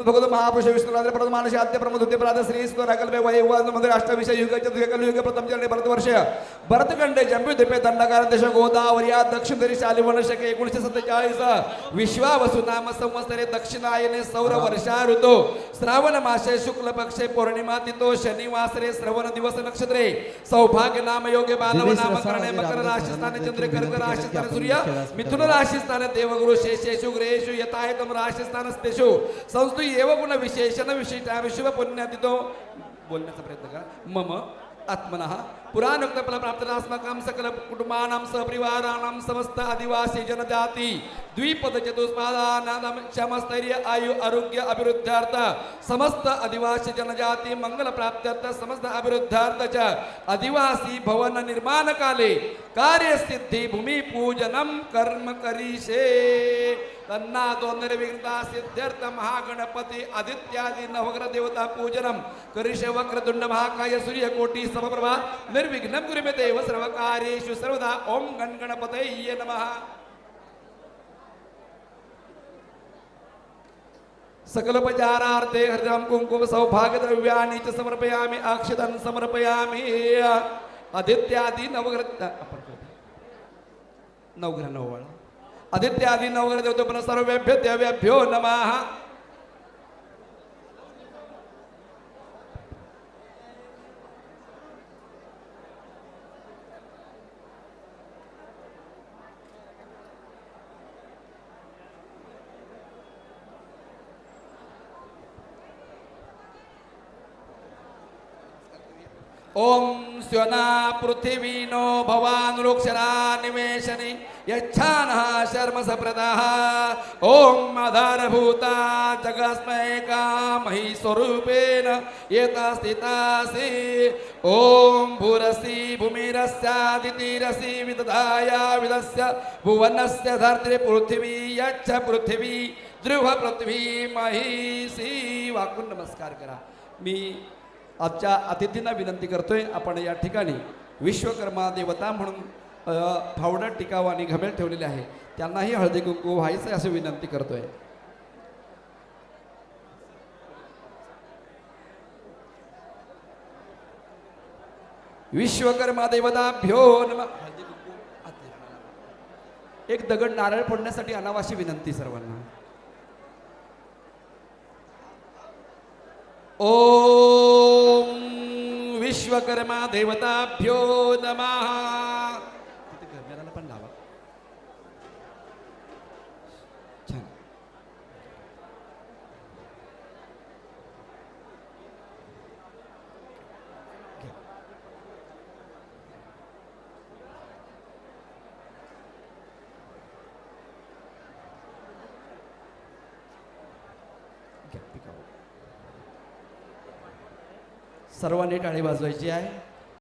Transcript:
भगवत महापुरुष विष्णुरात्र प्रथम मानसी आद्य प्रमोद होते प्रात श्री स्कराकल्पे वय मंदिर अष्टविषय युग प्रथम चरणे भरतवर्ष भरतखंडे जंबी दिपे दंडकार देश गोदावरिया दक्षिण दरी शाली वर्षके एकोणीशे सत्तेचाळीस विश्वावसु नाम संवत्सरे दक्षिणायने सौर वर्षा ऋतू श्रावण मासे शुक्ल पक्षे पौर्णिमा तिथो शनिवासरे श्रवण दिवस नक्षत्रे सौभाग्य नाम योगे बालव नाम करणे मकर राशी स्थाने चंद्र कर्क राशी स्थाने सूर्य मिथुन राशी स्थान देवगुरु शेषेषु ग्रहेषु यथायतम राशी स्थानस्तेषु संस्तु एव गुण विशेषण विशिष्टा विश्व पुण्यातितो बोलण्याचा प्रयत्न करा. मम आत्मनः पुराणोक्त फल प्राप्तनास्मकं सकल कुटुंबानां सपरिवाराणां समस्त आदिवासी जनजाती। द्विपद चतुष्पादानां क्षमस्थैर्य आयु आरोग्य अभिवृद्ध्यार्थ समस्त आदिवासी जनजाती मंगल प्राप्त्यर्थ समस्त अभिवृद्ध्यार्थ च। आदिवासी भवन निर्माण काले कार्यसिद्धी भूमिपूजनं कर्म करीशे तन्नादो निर्विघ्नता सिद्ध्यर्थ महागणपती आदित्यादी नवग्रह देवता पूजनम करिष्य वक्रतुंड महाकाय सूर्यकोटी समप्रभा निर्विघ्नं कुरुमे देव सर्वदा ओम गण गणपतये नमः सकलोपचारार्थे हरिराम कुंकुम सौभाग्य द्रव्याणि च समर्पयामि अक्षतं समर्पयामि आदित्यादी नवग्रह नवग्रह नववळ आदित्यादी नवग्रह देवतो सर्वेभ्यो देवेभ्यो नमः ओम स्वना पृथिवीनो भवानुक्षरा निवेशने, यच्छानः शर्म सप्रदः। ओम आधारभूता जगस्मैका मही स्वरूपेण येता स्थितासि ओम भूरसि भूमिरस्यादितिरसि विदधाया विदस्य भुवनस्य धर्त्री पृथिवी, यच्छ पृथिवी, ध्रुव पृथ्वी महिषी वाकून नमस्कार करा। मी आजच्या अतिथींना विनंती करतोय आपण या ठिकाणी विश्वकर्मा देवता म्हणून अ, फावडा टिकाव आणि घमेल ठेवलेले आहे. त्यांनाही हळदी कुंकू व्हायचं आहे असं विनंती करतोय. विश्वकर्मा नम. आत द्या. एक दगड नारळ फोडण्यासाठी अनावाशी विनंती सर्वांना. ओम विश्वकर्मा देवताभ्यो नमः। गरमेराला पण लावा. सर्वांनी टाळी वाजवायची आहे.